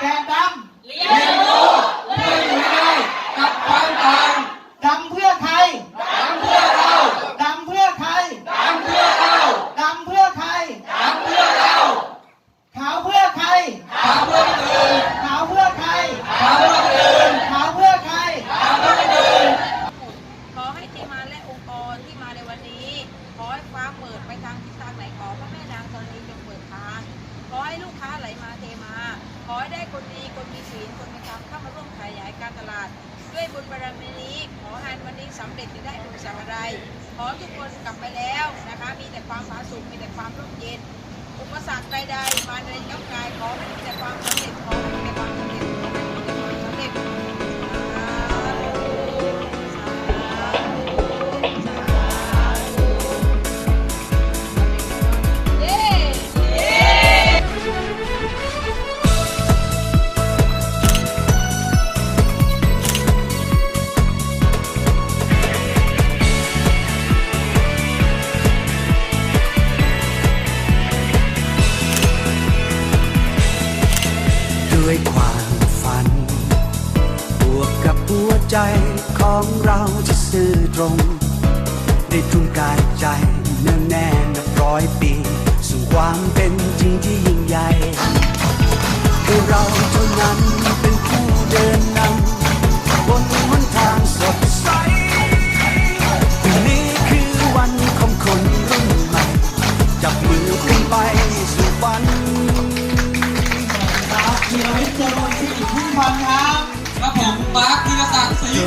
แกนดเรีย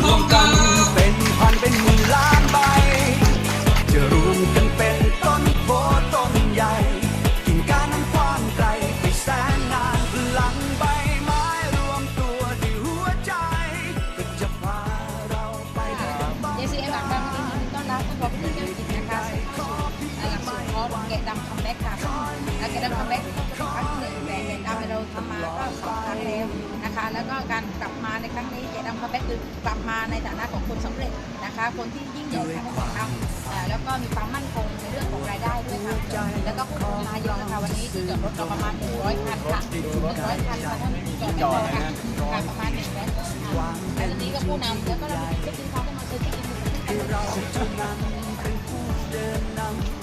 รวมกันเป็นพันเป็นหมื่นล้านใบ จะรวมกันเป็นต้นโพต้นใหญ่กิ่งก้านนั้นกว้างไกลไปแสนนานพลังใบไม้รวมตัวที่หัวใจ ก็จะพาเราไปได้บ้างเจซีเอ็มหลักดำยินดีต้อนรับท่านรองผู้จัดการกิจนะคะสู่หลักสูตรคอร์สแกะดำคัมแบ็กค่ะและแกะดำคัมแบ็กเป็นครั้งที่หนึ่งแต่แกะดำเรา แล้วก็การกลับมาในครั้งนี้แกะดำคัมแบ็กคือกลับมาในฐานะของคนสำเร็จนะคะ คนที่ยิ่งใหญ่ทางการทำอ่าแล้วก็มีความมั่นคงในเรื่องของรายได้ด้วยค่ะแล้วก็ผู้ลงทายอนะคะวันนี้ที่จอดรถเราประมาณ100คันค่ะ100คันค่ะท่านจอดไม่พอค่ะค่ะประมาณ100คันค่ะแล้วทีนี้ก็ผู้นำแล้วก็เราได้ดึงเขาเข้ามาซื้อที่ดินที่เราเท่านั้นเป็นผู้เดินนำบนหน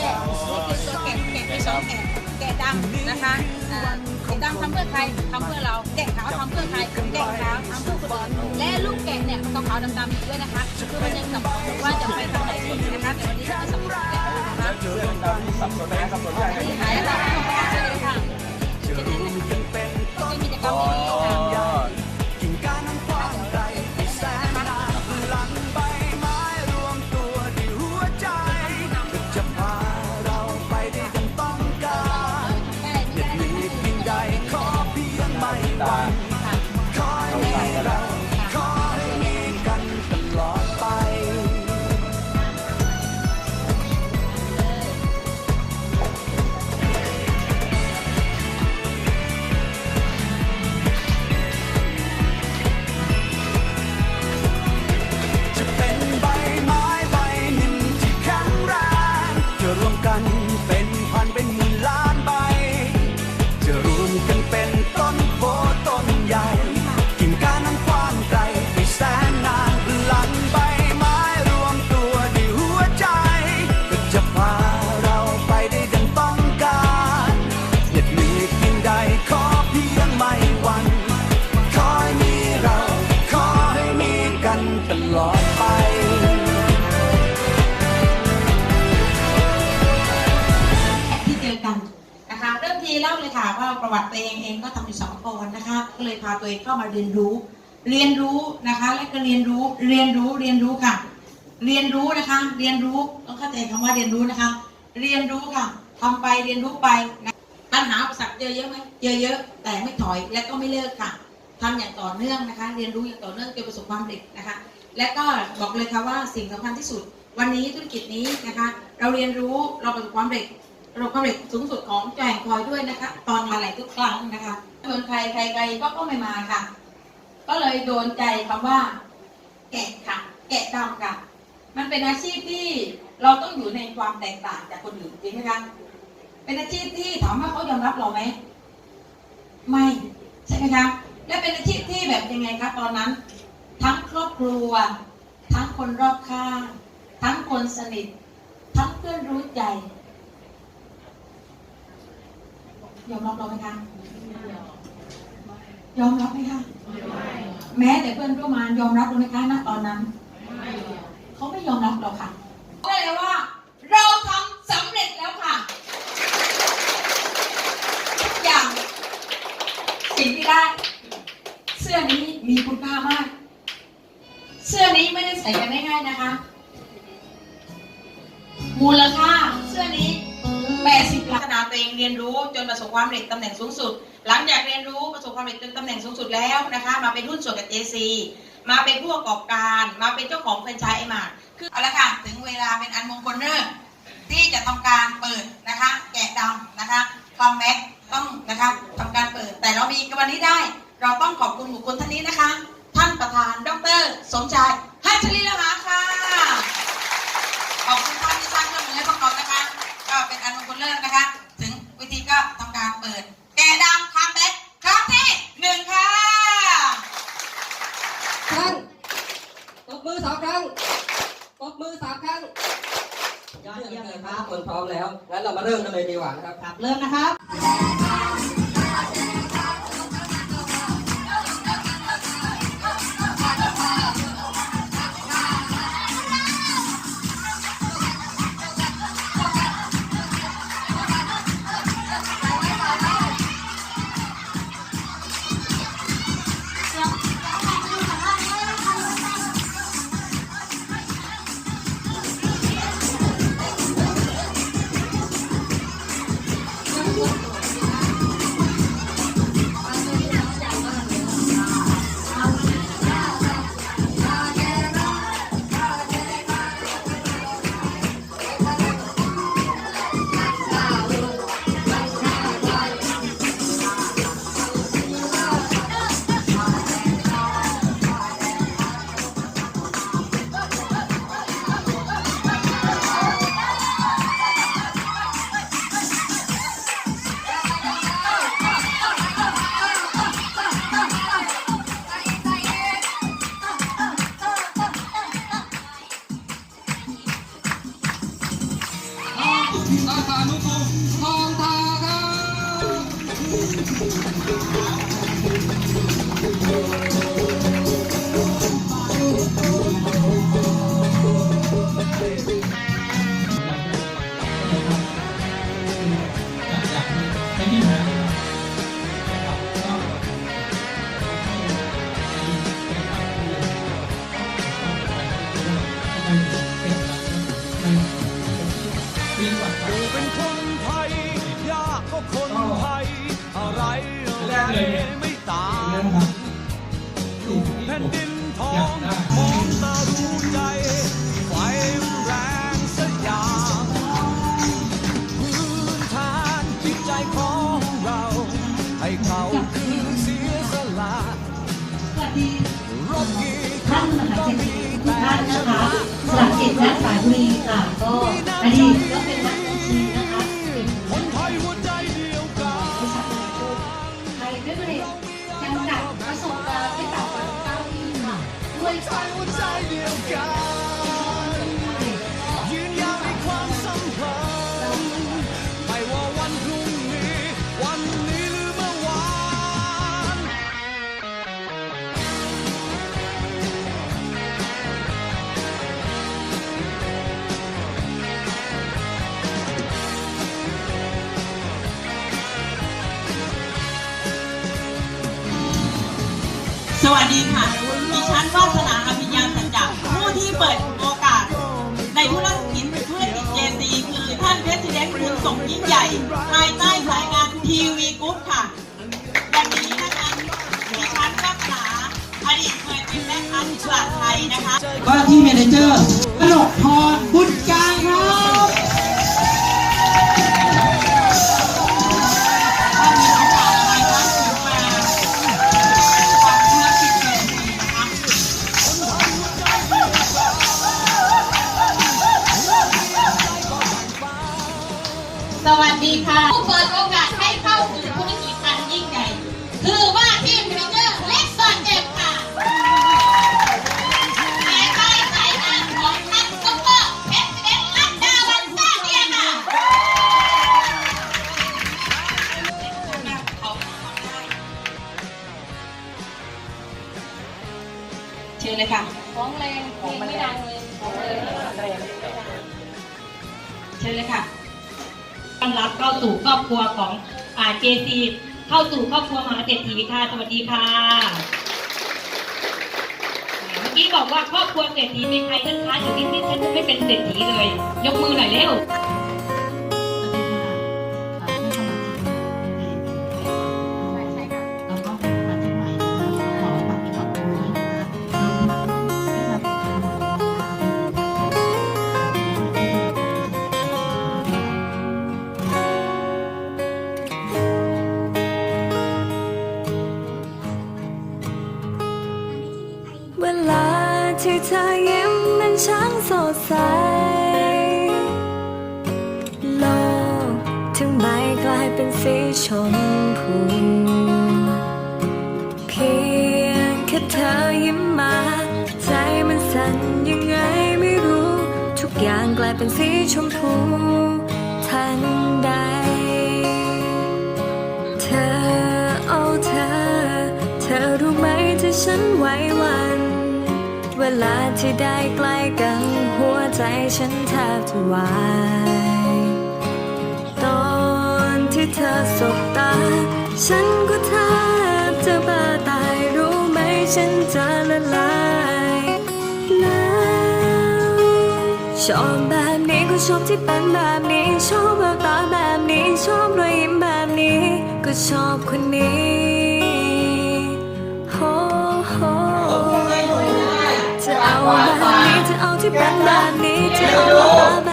แกะนี่คือตัวแกะแกะที่สองแกะแกะดำนะคะอ่าแกะดำทำเพื่อใครทำเพื่อเราแกะขาวทำเพื่อใครแกะขาวทำเพื่อคนอื่นและลูกแกะเนี่ยต้องขาวดำๆอีกด้วยนะคะคือมันยังสับสนว่าจะไปทางไหนดีนะคะแต่วันนี้เราสับสนแล้วนะคะสับสนนะสับสนได้ขายอะไรเลยค่ะจะรวมกันเป็นต้นกิจกรรมดี ตัวเองเข้ามาเรียนรู้ เรียนรู้นะคะ และก็เรียนรู้เรียนรู้เรียนรู้ค่ะ เรียนรู้นะคะ เรียนรู้ต้องเข้าใจคำว่าเรียนรู้นะคะ เรียนรู้ค่ะทำไปเรียนรู้ไปนะปัญหาอุปสรรคเจอเยอะไหมเจอเยอะแต่ไม่ถอยและก็ไม่เลิกค่ะทำอย่างต่อเนื่องนะคะ เรียนรู้อย่างต่อเนื่องจนประสบความสำเร็จนะคะ และก็บอกเลยค่ะว่าสิ่งสำคัญที่สุด วันนี้ธุรกิจนี้นะคะ เราเรียนรู้เราประสบความสำเร็จเราความสำเร็จสูงสุดของแจงคอยด้วยนะคะ ตอนมาไหลทุกครั้งนะคะ วนใครใครใครก็ก็ไม่มาค่ะ ก็เลยโดนใจคำว่า แกะค่ะ แกะดำค่ะ มันเป็นอาชีพที่เราต้องอยู่ในความแตกต่างจากคนอื่นจริงไหมคะเป็นอาชีพที่ถามว่าเขายอมรับเราไหมไม่ใช่ไหมคะและเป็นอาชีพที่แบบยังไงคะตอนนั้น ทั้งครอบครัว ทั้งคนรอบข้าง ทั้งคนสนิท ทั้งเพื่อนรู้ใจยอมรับเราไหมคะ ยอมรับไหมคะแม้แต่เพื่อนร่วมงานยอมรับเราไหมคะณตอนนั้น เขาไม่ยอมรับเราค่ะก็เลยว่า เราทำสำเร็จแล้วค่ะทุกอย่างสิ่งที่ได้ เสื้อนี้มีคุณค่ามาก เสื้อนี้ไม่ได้ใส่กันง่ายๆนะคะ มูลค่าเสื้อนี้ พัฒนาตัวเองเรียนรู้จนประสบความสำเร็จตำแหน่งสูงสุด หลังจากเรียนรู้ประสบความสำเร็จจนตำแหน่งสูงสุดแล้วนะคะ มาเป็นหุ้นส่วนกับ JC มาเป็นผู้ประกอบการ มาเป็นเจ้าของแฟรนไชส์ไอมาร์คือเอาละค่ะถึงเวลาเป็นอันมงคลเริ่มที่จะทำการเปิดนะคะ แกะดำนะคะคอมแม็กต้องนะคะทำการเปิด แต่เรามีกันวันนี้ได้ เราต้องขอบคุณบุคคลท่านนี้นะคะ ท่านประธานดร สมชายฮัชรีละหาค่ะขอบคุณท่านที่สร้างเครื่องมือให้พวกเรานะคะ ก็เป็นอัน เลิศนะคะ ถึงวิธีก็ทำการเปิด แกะดำคัมแบ็กครั้งที่หนึ่งค่ะครั้งตบมือสองครั้งตบมือสามครั้งยอดเยี่ยมเลยครับคนพร้อมแล้ว งั้นเรามาเริ่มกันเลยดีกว่านะครับครับเริ่มนะครับ อะไรไม่ตางอยู่แผ่นดินทองมองตารู้ใจไฟแรงสักอย่างพื้นฐานจิตใจของเรา ให้เขาคือเสียสละรบกี่คท่านรั้งมหาก็เศรษมีฐีทุกแต่ท่านชนะคะนะสลักจิตและสายบุรีค่ะก็อดีตก็เป็น วัสดีค่ะ ดิฉันวาสนาอภิญญาสัจจะผู้ที่เปิดโอกาส ในธุรกิจธุรกิจเจซีคือท่านเพรสิดเนต์คุณส่งยิ่งใหญ่ ภายใต้สายงานทีวีกรุ๊ปค่ะวันนี้นะคะดิฉันวาสนาอดีตเคยเป็นแม่ค้าที่ตลาดไทยนะคะ ว่าที่เมเนเจอร์กนกพรบุญการ สู่ครอบครัวมหาเศรษฐีค่ะ สวัสดีค่ะ เมื่อกี้บอกว่าครอบครัวเศรษฐีมีใครท่านคะอยู่ที่นี่ฉันไม่เป็นเศรษฐีเลย ยกมือหน่อยเร็ว เป็นสีชมพูเพียงแค่เธอยิ้มมา ใจมันสั่นยังไงไม่รู้ ทุกอย่างกลายเป็นสีชมพูทันใด เธอโอ้เธอ เธอรู้ไหมที่ฉันไหวหวัน เวลาที่ได้ใกล้กันหัวใจฉันแทบจะวายตอน ธอสบตา ฉันก็แทบจะบ้าตายรู้ไหมฉันจะละลายแล้วชอบแบบนี้ก็ชอบที่เป็นแบบนี้ ชอบแววตาแบบนี้ ชอบรอยยิ้มแบบนี้ ก็ชอบคนนี้โฮโฮจะเอาแบบนี้จะเอาที่เป็นแบบนี้จะเอาแววตาแบบ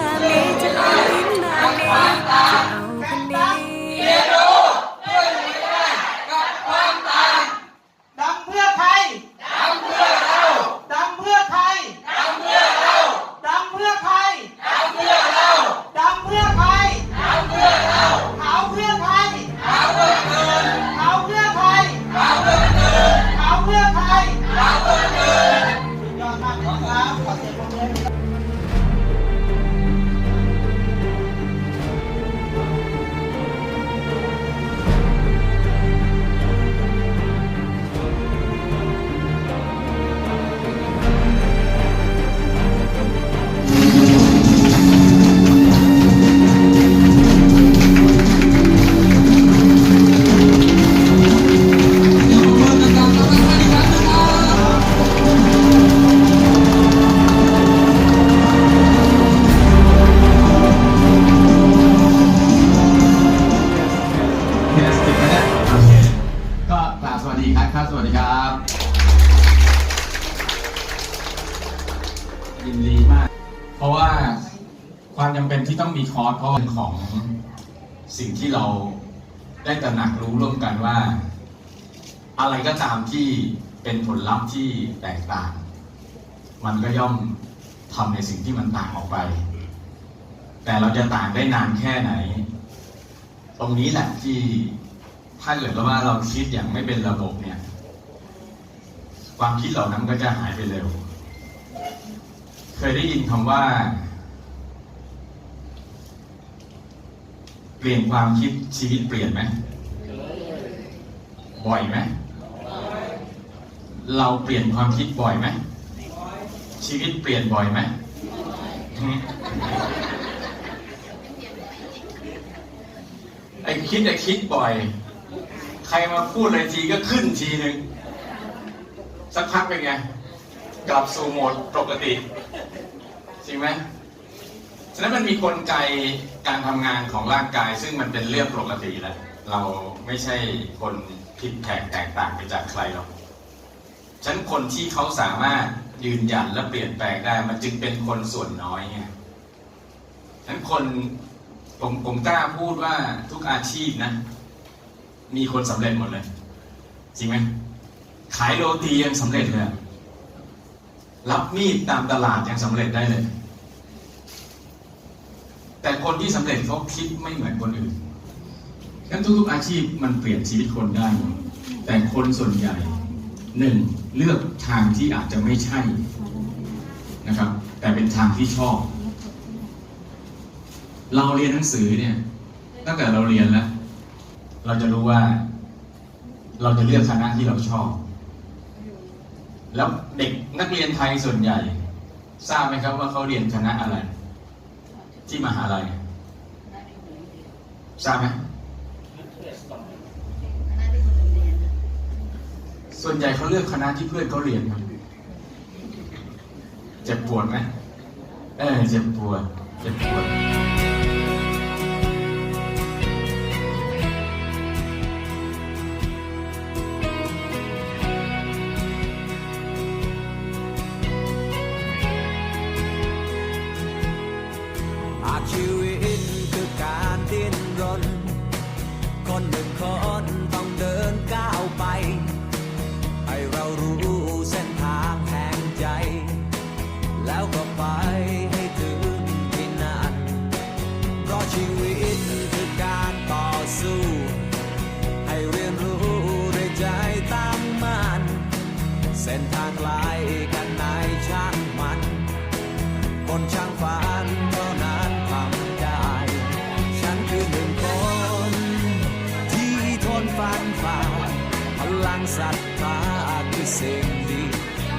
แต่เราจะต่างได้นานแค่ไหน ตรงนี้แหละที่ถ้าเกิดว่าเราคิดอย่างไม่เป็นระบบเนี่ย ความคิดเหล่านั้นก็จะหายไปเร็ว เคยได้ยินคำว่า เปลี่ยนความคิดชีวิตเปลี่ยนไหมบ่อยไหมเราเปลี่ยนความคิดบ่อยไหมชีวิตเปลี่ยนบ่อยไหมอืม ไอ้คิดไอ้คิดบ่อย ใครมาพูดอะไรทีก็ขึ้นทีหนึ่งสักพักเป็นไง กลับสู่โหมดปกติจริงไหมฉะนั้นมันมีกลไกการทำงานของร่างกาย ซึ่งมันเป็นเรื่องปกติแหละเราไม่ใช่คนผิดแผกแตกต่างไปจากใครหรอกฉะนั้นคนที่เขาสามารถยืนยันและเปลี่ยนแปลงได้ มันจึงเป็นคนส่วนน้อยไงฉะนั้นคน ผมผมกล้าพูดว่าทุกอาชีพนะ มีคนสำเร็จหมดเลย จริงไหมขายโรตียังสำเร็จเลยรับมีดตามตลาดยังสำเร็จได้เลย แต่คนที่สำเร็จเขาคิดไม่เหมือนคนอื่นงั้นทุกๆอาชีพมันเปลี่ยนชีวิตคนได้ แต่คนส่วนใหญ่หนึ่งเลือกทางที่อาจจะไม่ใช่นะครับ แต่เป็นทางที่ชอบ เราเรียนหนังสือเนี่ย ตั้งแต่เราเรียนแล้ว เราจะรู้ว่า เราจะเลือกคณะที่เราชอบ แล้วเด็กนักเรียนไทยส่วนใหญ่ ทราบไหมครับว่าเขาเรียนคณะอะไร ที่มหาลัยทราบไหมส่วนใหญ่เขาเลือกคณะที่เพื่อนเขาเรียนครับเจ็บปวดไหมเออเจ็บปวดเจ็บปวด นช่างฝันเท่านั้นทำได้ ฉันคือหนึ่งคน ที่ทนฟันฝ่าพลังศรัทธาคือสิ่งดี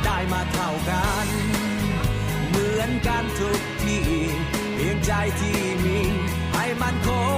ได้มาเท่ากัน เหมือนกันทุกที่เพียงใจที่มีให้มันคง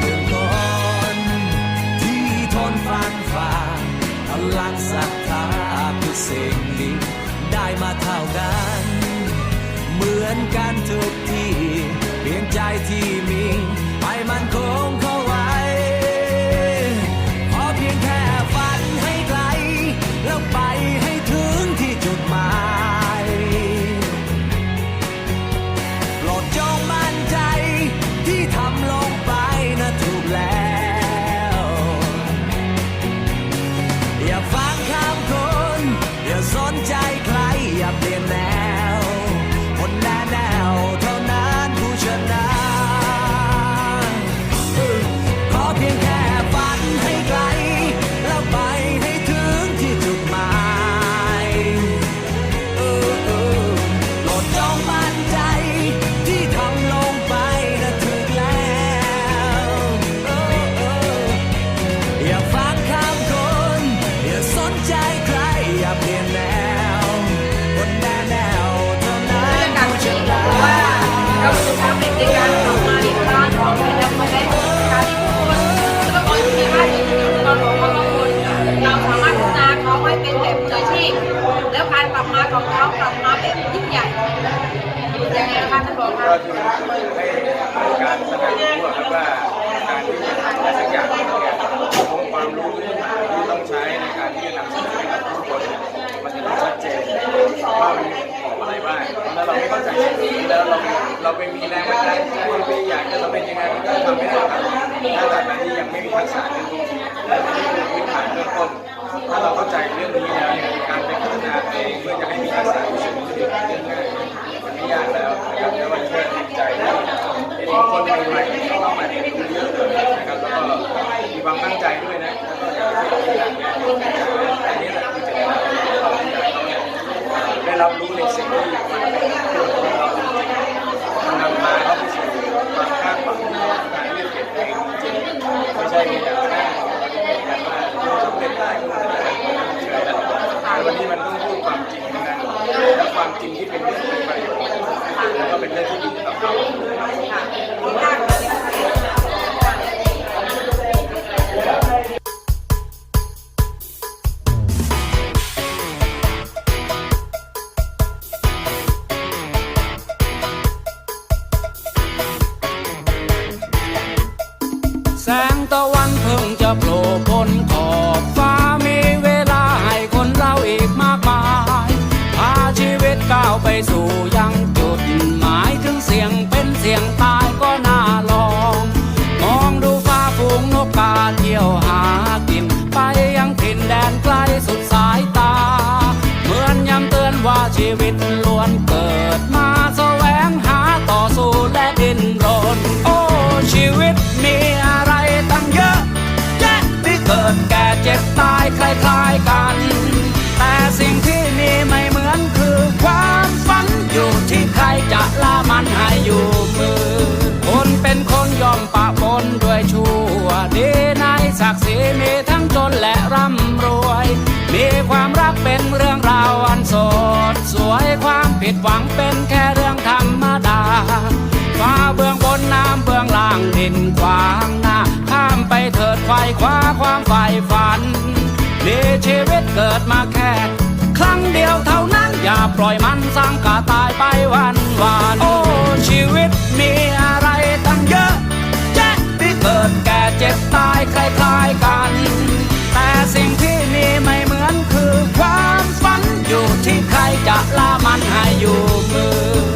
หนึ่งคนที่ทนฟังฝ่าพลังศรัทธาคือสิ่งดีได้มาเท่ากัน เหมือนกันทุกที่เพียงใจที่มี เรื่องนี้แล้วเนี่ยการไปพัฒนาตัวเองเพื่อจะให้มีทักษะที่สูงขึ้นเรื่องง่ายมันไม่ยากแล้วนะครับแล้ววันนี้ก็ดีใจที่เห็นคนใหม่ๆเข้ามาเรียเยอะเลยนะครับแล้วก็มีความตั้งใจด้วยนะแล้วก็อยากจะเป็นตัวอย่างนี่ยอันนี้แหละคือเจตนาของเราที่อยากให้เขาได้รับรู้ในสิ่งที่มันเป็นตัวเราจริงๆมันำพาเขาไปสู่ความคาดหวังการเลือกเก็บเองจริงไม่ใช่มีแต่แค่แบบว่าเราสำเร็จได้ก็ได้ วันนี้มันต้องพูดความจริงทั้งนั้นและความจริงที่เป็นเรื่องที่เป็นประโยชน์แล้วก็เป็นเรื่องที่ดีต่อเขาแสงตะวันเพิ่งจะโผล่พ้นขอ สุดสายตา เหมือนย้ำเตือนว่าชีวิตล้วนเกิดมาแสวงหาต่อสู้และดิ้นรน โอ้ชีวิตมีอะไรตั้งเยอะแยะที่เกิดแก่เจ็บตายคล้ายๆกัน แต่สิ่งที่มีไม่เหมือนคือความฝันอยู่ที่ใครจะล่ามันให้อยู่มือ คนเป็นคนยอมปะปนด้วยชั่วดีในศักดิ์ศรีมีทั้งจนและร่ำรวย มีความรักเป็นเรื่องราวอันสด สวยความผิดหวังเป็นแค่เรื่องธรรมดา ฟ้าเบื้องบนน้ำเบื้องล่างดินขวางหน้า ข้ามไปเถิดไฟคว้าความใฝ่ฝันมีชีวิตเกิดมาแค่ ครั้งเดียวเท่านั้นอย่าปล่อยมันสร้างกาตายไปวันวานโอ้ชีวิตมีอะไรตั้งเยอะแยะที่เกิดแก่เจ็บตายคล้ายๆกัน ความฝันอยู่ที่ใครจะล่ามันให้อยู่มือ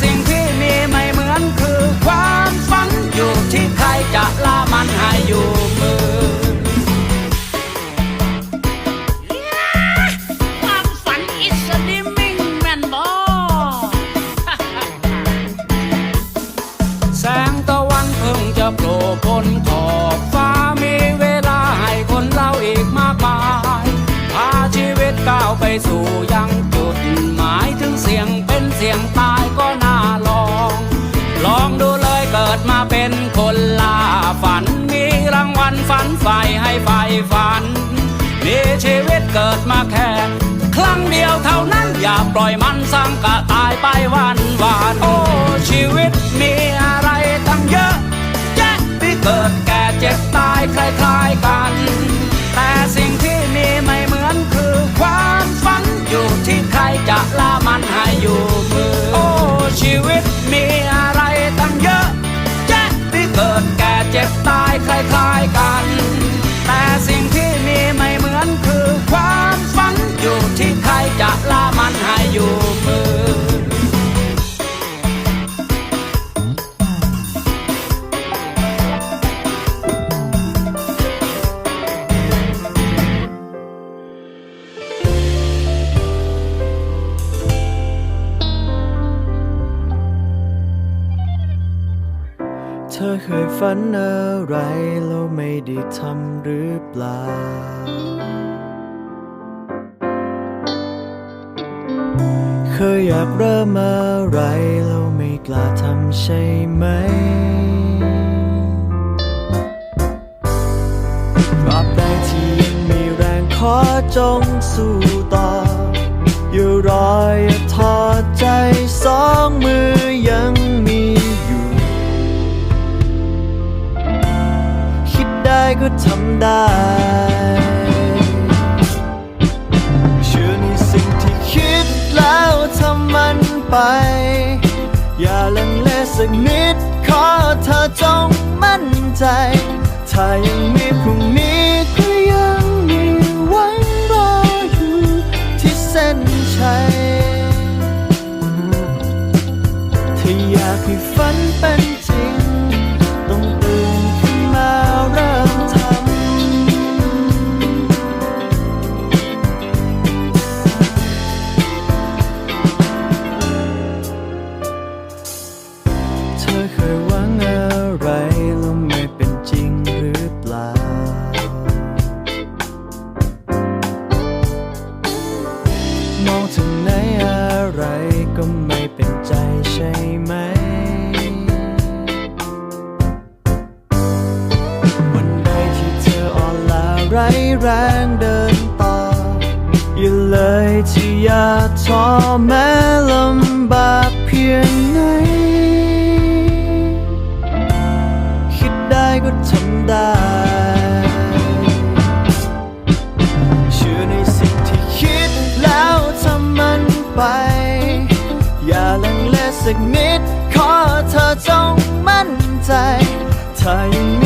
สิ่งที่มีไม่เหมือนคือความฝันอยู่ที่ใครจะล่ามันให้อยู่มือความฝันอิสดิมิงแมนบอแสงตะวันเพิ่งจะโผล่พ้นขอบฟ้ามีเวลาให้คนเราอีกมากมายพาชีวิตก้าวไปสู่ยังจุดหมายถึงเสียงเป็นเสียงตาย ใฝ่ฝันมีชีวิตเกิดมาแค่ ครั้งเดียวเท่านั้นอย่าปล่อยมันสังกะตายไปวันวานโอ้ชีวิตมีอะไรตั้งเยอะแยะที่เกิดแก่เจ็บตายคล้ายๆกัน แต่สิ่งที่มีไม่เหมือนคือความฝันอยู่ที่ใครจะละมันให้อยู่มือโอ้ชีวิตมีอะไรตั้งเยอะแยะที่เกิดแก่เจ็บตายคล้ายๆกัน อเคยฝันอะไรแล้วไม่ได้ทำหรือเปล่า เคยอยากเริ่มอะไรแล้วไม่กล้าทำใช่ไหมตราบใดที่ยังมีแรงขอจงสู้ต่อ อยู่รออย่าทอดใจสองมือยัง ก็ทำได้ เชื่อในสิ่งที่คิดแล้วทำมันไป อย่าลังเลสักนิด ขอเธอจงมั่นใจ ถ้ายังมีพรุ่ง ท้อแม้ลำบากเพียงไหน คิดได้ก็ทำได้ เชื่อในสิ่งที่คิดแล้วทำมันไป อย่าลังเลสักนิด ขอเธอจงมั่นใจ ถ้ายัง